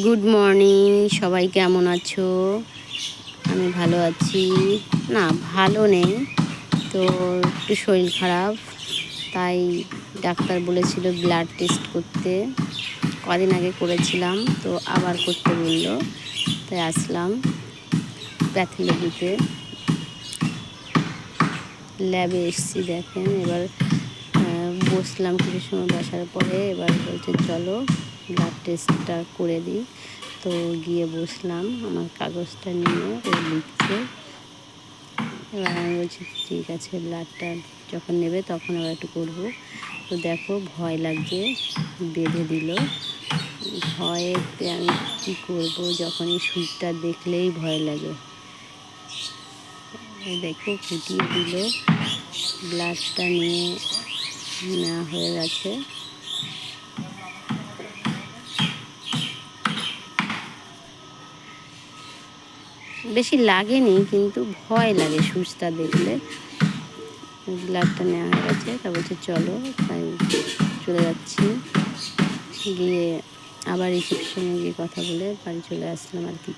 Good morning সবাই কেমন আছো? আমি ভালো আছি। না, ভালো নেই। তো একটু শরীর খারাপ, তাই ডাক্তার বলেছিল ব্লাড টেস্ট করতে। কদিন আগে করেছিলাম, তো আবার করতে বলল। তাই আসলাম প্যাথোলজিতে ল্যাবে এসছি, দেখেন। এবার বসলাম কিছু সময় বসার পরে। এবার বলছে, চলো ব্লাড টেস্টটা করে দিই। তো গিয়ে বসলাম, আমার কাগজটা নিয়ে ও লিখছে। এবার আমি বলছি, ঠিক আছে ব্লাডটা যখন নেবে তখন আবার একটু করব। তো দেখো, ভয় লাগছে, বেঁধে দিল। ভয়েতে আমি কী করব যখন এই সুইচটা দেখলেই ভয় লাগে। দেখো, ফুটিয়ে দিল। ব্লাডটা নিয়ে নেওয়া হয়ে গেছে। বেশি লাগেনি, কিন্তু ভয় লাগে সুচটা দেখলে। ব্লাডটা নেওয়া হয়ে গেছে, তা বলছে চলো, তাই চলে যাচ্ছি। গিয়ে আবার রিসেপশনে গিয়ে কথা বলে বাড়ি চলে আসলাম আর কি